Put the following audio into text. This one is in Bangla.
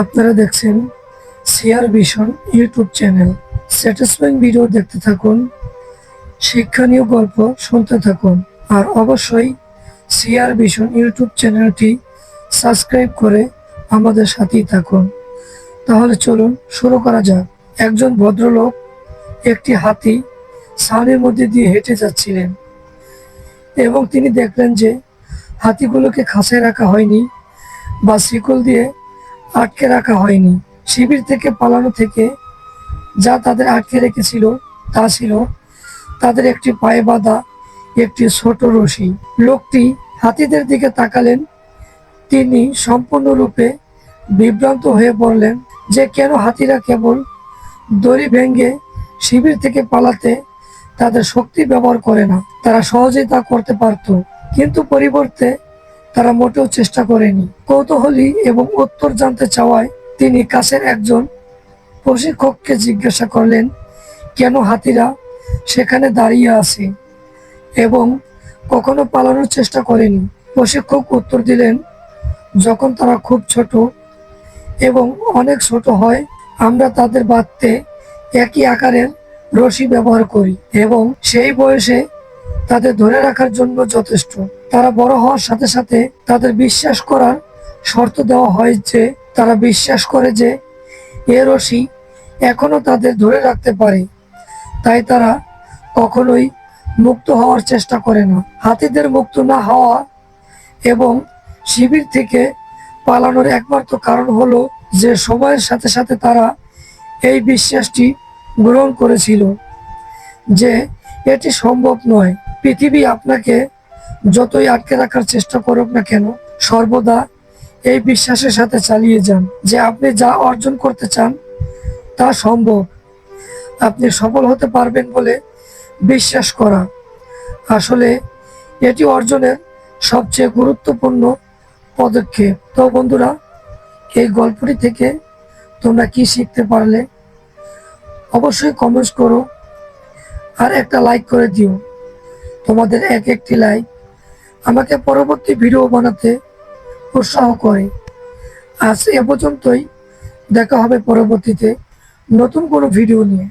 আপনারা দেখছেন CR vision YouTube channel. Satisfying video দেখতে থাকুন, শিক্ষণীয় গল্প শুনতে থাকুন, আর অবশ্যই সিআর ভিশন ইউটিউব চ্যানেলটি সাবস্ক্রাইব করে আমাদের সাথেই থাকুন। তাহলে চলুন শুরু করা যাক। একজন ভদ্রলোক একটি হাতি ছাউনির মধ্যে দিয়ে হেঁটে যাচ্ছিলেন এবং তিনি দেখলেন যে হাতিগুলোকে খাঁচায় রাখা হয়নি বা শিকল দিয়ে আটকে রাখা হয়নি। শিবির থেকে পালানো থেকে যা তাদের আটকে রেখেছিল, তা ছিল তাদের একটি পায়ে বাঁধা, একটি ছোট রশি। লোকটি হাতিদের দিকে তাকালেন। তিনি সম্পূর্ণরূপে বিভ্রান্ত হয়ে পড়লেন যে কেন হাতিরা কেবল দড়ি ভেঙে শিবির থেকে পালাতে তাদের শক্তি ব্যবহার করে না। তারা সহজেই তা করতে পারত। কিন্তু পরিবর্তে তারা মোটেও চেষ্টা করেনি। কৌতূহলী এবং উত্তর জানতে চাওয়ায় তিনি কাছের একজন প্রশিক্ষককে জিজ্ঞাসা করলেন, কেন হাতিরা সেখানে দাঁড়িয়ে আছে এবং কখনো পালানোর চেষ্টা করেনি? প্রশিক্ষক উত্তর দিলেন, যখন তারা খুব ছোট এবং অনেক ছোট হয়, আমরা তাদের বাঁধতে একই আকারের রশি ব্যবহার করি এবং সেই বয়সে তাদের ধরে রাখার জন্য যথেষ্ট। তারা বড় হওয়ার সাথে সাথে তাদের বিশ্বাস করার শর্ত দেওয়া হয় যে, তারা বিশ্বাস করে যে, এ রশি এখনও তাদের ধরে রাখতে পারে। তাই তারা কখনোই মুক্ত হওয়ার চেষ্টা করে না। হাতিদের মুক্ত না হওয়া এবং শিবির থেকে পালানোর একমাত্র কারণ হলো যে, সময়ের সাথে সাথে তারা এই বিশ্বাসটি গ্রহণ করেছিল যে, এটি সম্ভব নয়। পৃথিবী আপনাকে যতই আটকে রাখার চেষ্টা করুক না কেন, সর্বদা এই বিশ্বাসের সাথে চালিয়ে যান যে আপনি যা অর্জন করতে চান তা সম্ভব। আপনি সফল হতে পারবেন বলে বিশ্বাস করা। আসলে এটি অর্জনের সবচেয়ে গুরুত্বপূর্ণ পদক্ষেপ। তো বন্ধুরা, এই গল্পটি থেকে তোমরা কি শিখতে পারলে অবশ্যই কমেন্টস করো আর একটা লাইক করে দিও। তোমাদের এক একটি লাইক আমাকে পরবর্তী ভিডিও বানাতে উৎসাহ করে। আজ এ পর্যন্তই। দেখা হবে পরবর্তীতে নতুন কোনো ভিডিও নিয়ে।